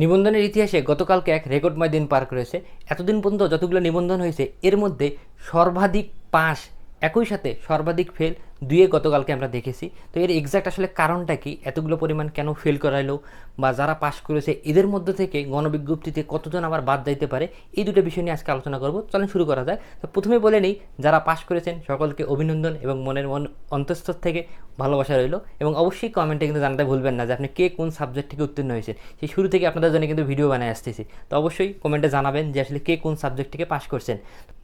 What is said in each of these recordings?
নিবন্ধনের ইতিহাসে গতকালকে এক রেকর্ডময় দিন পার করেছে। এতদিন পর্যন্ত যতগুলো নিবন্ধন হয়েছে, এর মধ্যে সর্বাধিক পাশ একই সাথে সর্বাধিক ফেল দুয়ে গতকালকে আমরা দেখেছি। তো এর এক্সাক্ট আসলে কারণটা কি? এতগুলো পরিমাণ কেন ফেল করাইলো? বা যারা পাস করেছে, এদের মধ্যে থেকে গণবিজ্ঞপ্তিতে কতজন আবার বাদ যাইতে পারে? এই দুটো বিষয় নিয়ে আজকে আলোচনা করব। চলেন শুরু করা যায় তো প্রথমে বলে নিই, যারা পাস করেছেন, সকলকে অভিনন্দন এবং মনের মন অন্তঃস্থ থেকে ভালোবাসা রইল। এবং অবশ্যই কমেন্টে কিন্তু জানাতে ভুলবেন না যে আপনি কে কোন সাবজেক্ট থেকে উত্তীর্ণ হয়েছেন। সেই শুরু থেকে আপনাদের জন্য কিন্তু ভিডিও বানায় আসতেছি। তো অবশ্যই কমেন্টে জানাবেন যে আসলে কে কোন সাবজেক্ট থেকে পাস করছেন।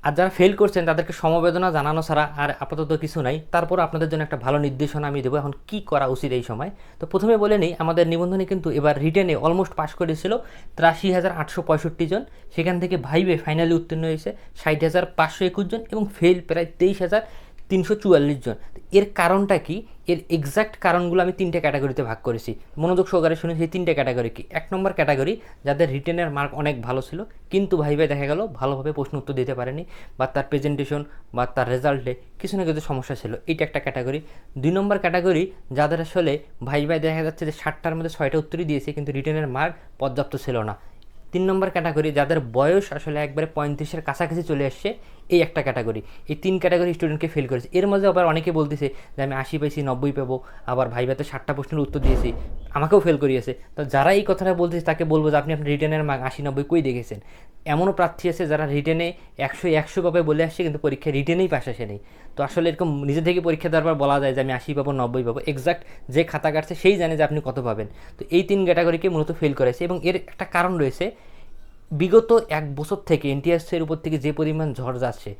আর যারা ফেল করছেন, তাদেরকে সমবেদনা জানানো ছাড়া আর আপাতত কিছু নাই। তারপর আপনাদের জন্য একটা ভালো নির্দেশনা আমি দেবো। এখন কি করা উচিত এই সময়? তো প্রথমে বলে নিই, আমাদের নিবন্ধনে কিন্তু এবার রিটেনে অলমোস্ট পাস করেছিল ত্রাশি হাজার আটশো পঁয়ষট্টি জন। সেখান থেকে ভাইবে ফাইনালি উত্তীর্ণ হয়েছে ষাট হাজার পাঁচশো একুশ জন এবং ফেল প্রায় তেইশ হাজার তিনশো চুয়াল্লিশ জন। এর কারণটা কি? এর এক্সাক্ট কারণগুলো আমি তিনটে ক্যাটাগরিতে ভাগ করেছি। মনোযোগ সহকারে শুনে সেই তিনটে ক্যাটাগরি কি? এক নম্বর ক্যাটাগরি যাদের রিটেনের মার্ক অনেক ভালো ছিল, কিন্তু ভাই ভাই দেখা গেল ভালোভাবে প্রশ্ন উত্তর দিতে পারেনি, বা তার প্রেজেন্টেশন বা তার রেজাল্টে কিছু না কিছু সমস্যা ছিল। এটা একটা ক্যাটাগরি দুই নম্বর ক্যাটাগরি যাদের আসলে ভাই ভাই দেখা যাচ্ছে যে ষাটটার মধ্যে ছয়টা উত্তরই দিয়েছে, কিন্তু রিটেনের মার্ক পর্যাপ্ত ছিল না। তিন নম্বর ক্যাটাগরি, যাদের বয়স আসলে একবারে পঁয়ত্রিশের কাছাকাছি চলে আসছে, এই একটা ক্যাটাগরি। এই তিন ক্যাটাগরি স্টুডেন্টকে ফেল করেছে। এর মধ্যে আবার অনেকে বলতেছে যে, আমি আশি পাইছি, নব্বই পাবো। আবার ভাই ভাইভাতে ষাটটা প্রশ্নের উত্তর দিয়েছি, আমাকেও ফেল করিয়েছে। তো যারা এই কথাটা বলতেছে, তাকে বলব যে, আপনি আপনার রিটার্নের মার্ক আশি, নব্বই কই দেখেছেন? এমনও প্রার্থী আছে যারা রিটেনে একশো একশো পাবে বলে আসছে, কিন্তু পরীক্ষায় রিটেনেই পাশ আসে নেই। তো আসলে এরকম নিজে থেকে পরীক্ষা দেওয়ার পর বলা যায় যে, আমি আশি পাবো, নব্বই পাবো। এক্সাক্ট যে খাতা কাটছে, সেই জানে যে আপনি কত পাবেন। তো এই তিন ক্যাটাগরিকে মূলত ফেল করেছে এবং এর একটা কারণ রয়েছে বিগত এক বছর থেকে এনটিএসের উপর থেকে যে পরিমাণ ঝড় যাচ্ছে,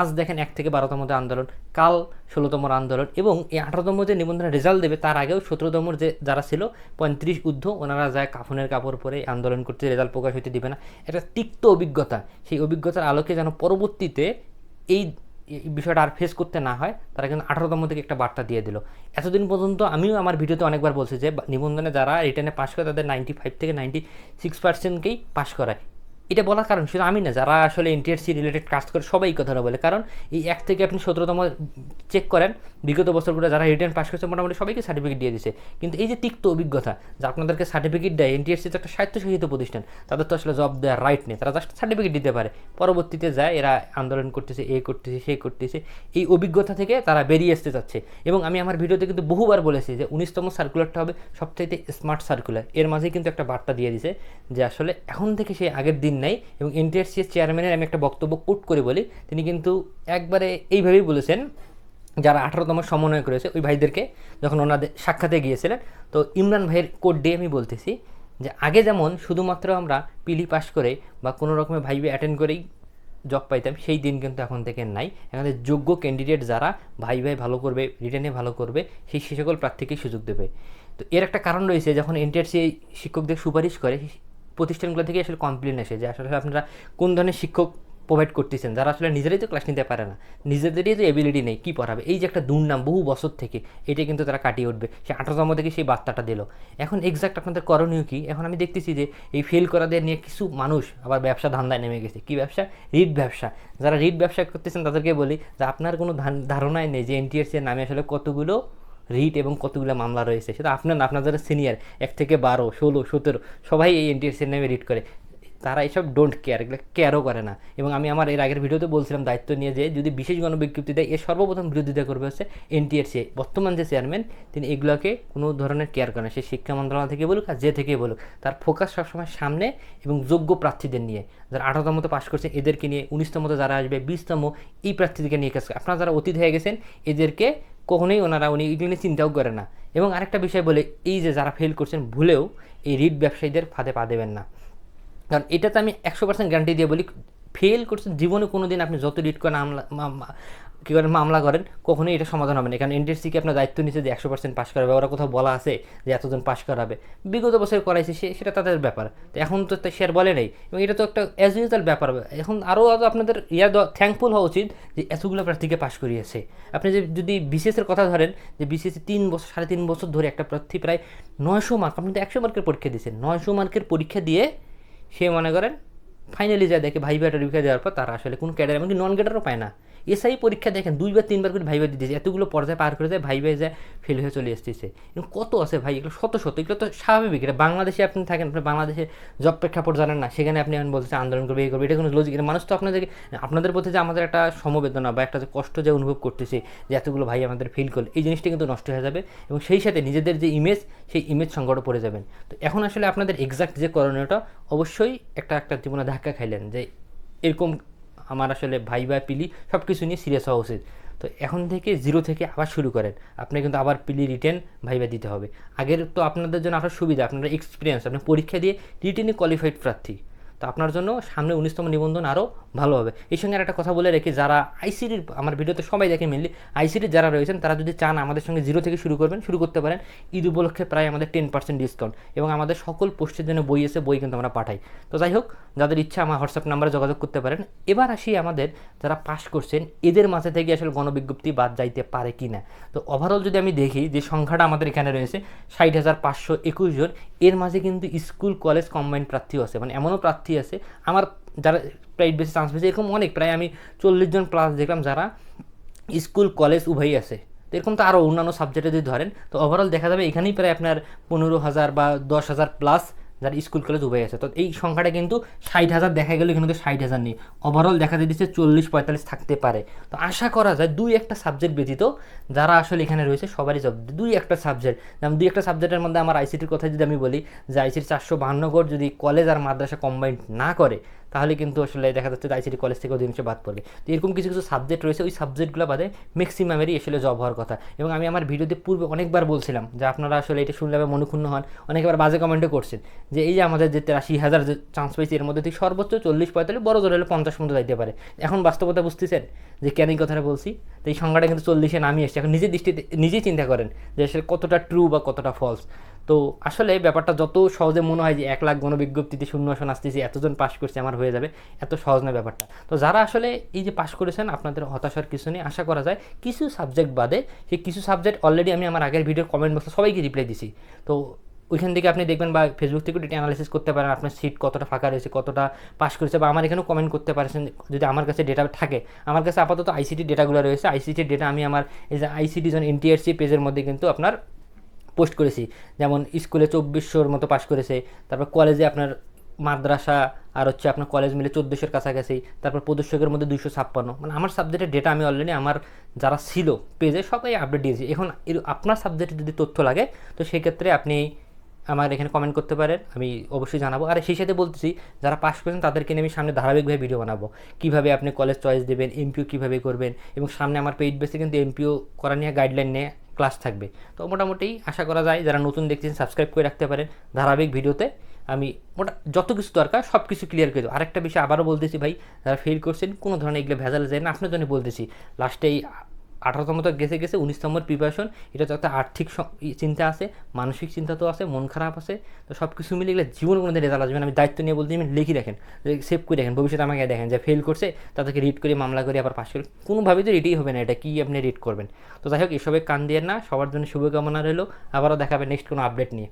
আজ দেখেন এক থেকে বারোতম যে আন্দোলন, কাল ষোলোতম আন্দোলন এবং এই আঠারোতম যে নিবন্ধনের রেজাল্ট দেবে, তার আগেও সতেরোতম যে যারা ছিল, পঁয়ত্রিশ ঊর্ধ্ব, ওনারা যায় কাফনের কাপড় পরে আন্দোলন করতে রেজাল্ট প্রকাশ হতে দিবে না। একটা তিক্ত অভিজ্ঞতা, সেই অভিজ্ঞতার আলোকে যেন পরবর্তীতে এই বিষয়টা আর ফেস করতে না হয়, তারা কিন্তু আঠারোতম থেকে একটা বার্তা দিয়ে দিল। এতদিন পর্যন্ত আমিও আমার ভিডিওতে অনেকবার বলছি যে নিবন্ধনে যারা রিটার্নে পাশ করে, তাদের নাইনটি ফাইভ থেকে নাইনটি সিক্স পার্সেন্টকেই পাশ করায়। এটা বলার কারণ শুধু আমি না, যারা আসলে এনটিআরসি রিলেটেড কাজ করে সবাই কথাটা বলে। কারণ এই এক থেকে আপনি সতেরোতম চেক করেন। বিগত বছরগুলো যারা রিটার্ন পাস করেছে, মোটামুটি সবাইকে সার্টিফিকেট দিয়ে দিছে। কিন্তু এই যে তিক্ত অভিজ্ঞতা, যে আপনাদেরকে সার্টিফিকেট দেয় এনটিআরসি তো একটা স্বায়ত্তশাসিত প্রতিষ্ঠান, তাদের তো আসলে জব দেওয়ার রাইট নেই। তারা জাস্ট সার্টিফিকেট দিতে পারে। পরবর্তীতে যায়, এরা আন্দোলন করতেছে, এ করতেছে, সে করতেছে। এই অভিজ্ঞতা থেকে তারা বেরিয়ে আসতে চাচ্ছে। এবং আমি আমার ভিডিওতে কিন্তু বহুবার বলেছি যে উনিশতম সার্কুলারটা হবে সবচাইতে স্মার্ট সার্কুলার এর মাঝে কিন্তু একটা বার্তা দিয়ে দিছে যে আসলে এখন থেকে সেই আগের দিন নেই। এবং এনটিআরসি চেয়ারম্যানের আমি একটা বক্তব্য কোট করে বলি। তিনি কিন্তু একবারে এইভাবেই বলেছেন যারা আঠারোতম সমন্বয় করেছে, ওই ভাইদেরকে যখন ওনাদের সাক্ষাতে গিয়েছিলেন, তো ইমরান ভাইয়ের কোড দিয়ে আমি বলতেছি যে, আগে যেমন শুধুমাত্র আমরা পিলি পাস করে বা কোনো রকমের ভাইবে অ্যাটেন্ড করেই জব পাইতাম, সেই দিন কিন্তু এখন থেকে নাই। এখানে যোগ্য ক্যান্ডিডেট যারা ভাই ভাই ভালো করবে রিটার্নে ভালো করবে, সেই সে সকল প্রার্থীকেই সুযোগ দেবে। তো এর একটা কারণ রয়েছে, যখন এনটিআরসি শিক্ষকদের সুপারিশ করে প্রতিষ্ঠানগুলো থেকে আসলে কমপ্লেন আসে যে, আসলে আপনারা কোন ধরনের শিক্ষক প্রোভাইড করতেছেন। যারা আসলে নিজেরাই তো ক্লাস নিতে পারে না, নিজেদেরই তো এবিলিটি নেই, কী পড়াবে? এই যে একটা দুর্নাম বহু বছর থেকে, এটা কিন্তু তারা কাটিয়ে উঠবে। সে আঠারোতম থেকে সেই বার্তাটা দিল। এখন এক্সাক্ট আপনাদের করণীয় কী? এখন আমি দেখতেছি যে, এই ফেল করাদের নিয়ে কিছু মানুষ আবার ব্যবসা ধান্দায় নেমে গেছে। কী ব্যবসা? রিট ব্যবসা। যারা রিট ব্যবসা করতেছেন তাদেরকে বলি যে, আপনার কোনো ধারণাই নেই যে এনটিএসসি নামে আসলে কতগুলো রিট এবং কতগুলো মামলা রয়েছে। সেটা আপনার যারা সিনিয়র এক থেকে বারো, ষোলো, সতেরো সবাই এই এনটিএসসির নামে রিট করে। তারা এসব ডোন্ট কেয়ার এগুলো কেয়ারও করে না। এবং আমি আমার এর আগের ভিডিওতে বলছিলাম দায়িত্ব নিয়ে যে, যদি বিশেষ গণবিজ্ঞপ্তি দেয় এর সর্বপ্রথম বিরোধিতা করবে হচ্ছে এনটিআরসি বর্তমান যে চেয়ারম্যান তিনি এগুলোকে কোনো ধরনের কেয়ার করেন সে শিক্ষা মন্ত্রণালয় থেকে বলুক আর যে থেকে বলুক, তার ফোকাস সবসময় সামনে এবং যোগ্য প্রার্থীদের নিয়ে। যারা আঠারোতমতো পাশ করছে, এদেরকে নিয়ে উনিশতমতো যারা আসবে, বিশতম এই প্রার্থীদেরকে নিয়ে কাজ করে। আপনারা যারা অতীত হয়ে গেছেন, এদেরকে কখনোই ওনারা, উনি এগুলো নিয়ে চিন্তাও করে না। এবং আরেকটা বিষয় বলে, এই যে যারা ফেল করছেন, ভুলেও এই রিট ব্যবসায়ীদের ফাঁদে পা দেবেন না। কারণ এটাতে আমি একশো পার্সেন্ট গ্যারান্টি দিয়ে বলি ফেল করছেন, জীবনে কোনো দিন আপনি যত রিট করেন কী করেন মামলা করেন, কখনোই এটা সমাধান হবে না। কারণ এনটিএসসিকে আপনার দায়িত্ব নিচ্ছে যে একশো পার্সেন্ট পাস করাবে, ওরা কোথাও বলা আছে যে এতজন পাস করাবে। বিগত বছর করাইছে সে, সেটা তাদের ব্যাপার। তো এখন তো আর বলে নেই। এবং এটা তো একটা অ্যাজ ইউজুয়াল ব্যাপার। এখন আরও আরও আপনাদের ইয়া থ্যাঙ্কফুল হওয়া উচিত যে এতগুলো প্রার্থীকে পাশ করিয়েছে। আপনি যে, যদি বিসিএসের কথা ধরেন, যে বিসিএসে তিন বছর, সাড়ে তিন বছর ধরে একটা প্রার্থী প্রায় নয়শো মার্ক আপনি তো একশো মার্কের পরীক্ষা দিয়েছেন। নয়শো মার্কের পরীক্ষা দিয়ে সে মনে করেন ফাইনালি যা দেখে ভাই ব্যাটারি পরীক্ষা দেওয়ার পর তারা আসলে কোনো ক্যাডার এমনকি নন ক্যাডারও পায় না। এসআই পরীক্ষা দেখেন, দুইবার, তিনবার করে ভাইবা দিতেছে এতগুলো পর্যায়ে পার করে যায় ভাইবা যায় ফেল হয়ে চলে এরকম কত আছে ভাই? এগুলো শত শত, এগুলো তো স্বাভাবিক। এটা বাংলাদেশে আপনি থাকেন আপনি বাংলাদেশে জব প্রেক্ষাপট জানেন না। সেখানে আপনি এখন বলছেন, আন্দোলন করবে এই করবে। এটা কোনো লজিক মানুষ তো আপনাদেরকে, আপনাদের প্রতি যে আমাদের একটা সমবেদনা বা একটা যে কষ্ট যে অনুভব করতেছে, যে এতগুলো ভাই আমাদের ফিল করলে, এই জিনিসটা কিন্তু নষ্ট হয়ে যাবে। এবং সেই সাথে নিজেদের যে ইমেজ সেই ইমেজ সংকটে পড়ে যাবেন। তো এখন আসলে আপনাদের এক্সাক্ট যে করণীয়টা, অবশ্যই একটা একটা জীবনে ধাক্কা খাইলেন যে এরকম আমার আসলে ভাই বা পিলি সব কিছু নিয়ে সিরিয়াস হওয়া উচিত। তো এখন থেকে জিরো থেকে আবার শুরু করেন। আপনি কিন্তু আবার পিলি রিটেন ভাইবা দিতে হবে। আগের তো আপনাদের জন্য আরও সুবিধা, আপনারা এক্সপিরিয়েন্স আপনার পরীক্ষা দিয়ে রিটেনে কোয়ালিফাইড প্রার্থী। তো আপনার জন্য সামনে উনিশতম নিবন্ধন আরও ভালো হবে। এই সঙ্গে একটা কথা বলে রেখে, যারা আইসিডির আমার ভিডিওতে সবাই দেখে মেনলি আইসিডির যারা রয়েছেন, তারা যদি চান আমাদের সঙ্গে জিরো থেকে শুরু করবেন, শুরু করতে পারেন। ঈদ উপলক্ষে প্রায় আমাদের টেন পার্সেন্ট ডিসকাউন্ট এবং আমাদের সকল পোস্টের জন্য বই এসে বই কিন্তু আমরা পাঠাই। তো যাই হোক, যাদের ইচ্ছা আমার হোয়াটসঅ্যাপ নাম্বারে যোগাযোগ করতে পারেন। এবার আসি আমাদের যারা পাস করছেন, এদের মাঝে থেকে আসলে গণবিজ্ঞপ্তি বাদ যাইতে পারে কি না তো ওভারঅল যদি আমি দেখি যে সংখ্যাটা আমাদের এখানে রয়েছে, ষাট হাজার পাঁচশো একুশ জন, এর মাঝে কিন্তু স্কুল, কলেজ কম্বাইন্ড প্রার্থীও আছে। মানে এমনও প্রার্থী আছে। আমার যারা প্রাইভেট বেশি চান্স পেয়েছে, এরকম অনেক, প্রায় আমি চল্লিশ জন প্লাস দেখলাম যারা স্কুল কলেজ উভয়ই আছে। তো এরকম তো আরও অন্যান্য সাবজেক্টে যদি ধরেন, তো ওভারঅল দেখা যাবে এখানেই প্রায় আপনার পনেরো হাজার বা দশ হাজার প্লাস যারা স্কুল কলেজ উভয় আছে। তো এই সংখ্যাটা কিন্তু ষাট হাজার দেখা গেলে কিন্তু ষাট হাজার নেই। ওভারঅল দেখা দিচ্ছে চল্লিশ পঁয়তাল্লিশ থাকতে পারে। তো আশা করা যায় দুই একটা সাবজেক্ট ব্যতীত যারা আসলে এখানে রয়েছে সবারই জব দুই একটা সাবজেক্ট যেমন দুই একটা সাবজেক্টের মধ্যে আমার আইসিটির কথা যদি আমি বলি, যে আইসির চারশো বাহান্ন যদি কলেজ আর মাদ্রাসা কম্বাইন্ড না করে তাহলে কিন্তু আসলে দেখা যাচ্ছে আইসিটি কলেজ থেকে অধিকাংশ বাদ পড়বে। তো এরকম কিছু কিছু সাবজেক্ট রয়েছে, ওই সাবজেক্টগুলো বাদে ম্যাক্সিমামেরই আসলে জব হওয়ার কথা। এবং আমি আমার ভিডিওতে পূর্বে অনেকবার বলছিলাম যে আপনারা আসলে এটা শুনলে আমি মনুক্ষুণ্ণ হন। অনেকবার বাজে কমেন্টও করছেন যে এই যে আমাদের যে তেরাশি হাজার যে চান্স পেয়েছি এর মধ্যে থেকে সর্বোচ্চ চল্লিশ পঁয়তাল্লিশ, বড় জোর হলে পঞ্চাশ মতো যাইতে পারে। এখন বাস্তবতা বুঝতেছেন? যে এই কথাটা বলছি? তো এই সংখ্যাটা কিন্তু চল্লিশে নামিয়ে এসছে। এখন নিজের দৃষ্টিতে, নিজেই চিন্তা করেন যে আসলে কতটা ট্রু বা কতটা ফলস তো আসলে ব্যাপারটা যত সহজে মনে হয় যে এক লাখ গণবিজ্ঞপ্তিতে শূন্য আসন আসতেছি, এতজন পাশ করছে, আমার হয়ে যাবে, এত সহজ না ব্যাপারটা। তো যারা আসলে এই যে পাশ করেছেন, আপনাদের হতাশার কিছু নেই। আশা করা যায় কিছু সাবজেক্ট বাদে, সেই কিছু সাবজেক্ট অলরেডি আমি আমার আগের ভিডিওর কমেন্ট বক্সে সবাইকে রিপ্লাই দিছি। তো ওইখান থেকে আপনি দেখবেন বা ফেসবুক থেকে ডেটা অ্যানালিসিস করতে পারেন, আপনার সিট কতটা ফাঁকা রয়েছে, কতটা পাস করেছে বা আমার এখানেও কমেন্ট করতে পারছেন যদি আমার কাছে ডেটা থাকে। আমার কাছে আপাতত আইসিটি ডেটাগুলো রয়েছে। আইসিটির ডেটা আমি আমার এই যে আইসিটি জন এনটিআরসি পেজের মধ্যে কিন্তু আপনার পোস্ট করেছি। যেমন স্কুলে চব্বিশশোর মতো পাশ করেছে, তারপর কলেজে আপনার মাদ্রাসা আর হচ্ছে আপনার কলেজ মিলে চোদ্দোশোর কাছাকাছি, তারপর প্রদর্শকের মধ্যে দুইশো ছাপ্পান্ন। মানে আমার সাবজেক্টের ডেটা আমি অলরেডি আমার যারা ছিল পেজে সবাই আপডেট দিয়েছি। এখন আপনার সাবজেক্টে যদি তথ্য লাগে, তো সেক্ষেত্রে আপনি আমার এখানে কমেন্ট করতে পারেন, আমি অবশ্যই জানাব। আর সেই সাথে বলতেছি, যারা পাস করেছেন, তাদেরকে নিয়ে আমি সামনে ধারাবাহিকভাবে ভিডিও বানাবো। কীভাবে আপনি কলেজ চয়েস দেবেন এমপিও কীভাবে করবেন, এবং সামনে আমার পেইড বেসে কিন্তু এমপিও করা নিয়ে গাইডলাইন নিয়ে ক্লাস থাকবে। তো মোটামুটি আশা করা যায়, যারা নতুন দেখছেন সাবস্ক্রাইব করে রাখতে পারেন ধারাবাহিক ভিডিওতে আমি মোটা, যত কিছু দরকার সব কিছু ক্লিয়ার করে দেবো। আরেকটা বিষয় আবারও বলতেছি ভাই, যারা ফেল করছেন, কোনো ধরনের এগুলো ভেজাল যায় না। আপনার জন্য বলতেছি লাস্টে এই আঠারোতম তো গেছে গেছে উনিশতমর প্রিপারেশন এটা তো একটা আর্থিক চিন্তা আছে, মানসিক চিন্তা তো আছে, মন খারাপ আছে, তো সব কিছু মিলে গেলে জীবন কোনো রেজাল্ট আসবে আমি দায়িত্ব নিয়ে বলতে আমি লিখি রাখেন সেভ করে রাখেন ভবিষ্যতে আমাকে দেখেন যে ফেল করছে, তাদেরকে রিড করে মামলা করে আবার পাশ করে কোনোভাবে তো রিডই হবে না এটা, কি আপনি রিড করবেন? তো যাই হোক এসবে কান দিয়ে না, সবার জন্য শুভকামনা রইল, আবারও দেখাবে নেক্সট কোনো আপডেট নিয়ে।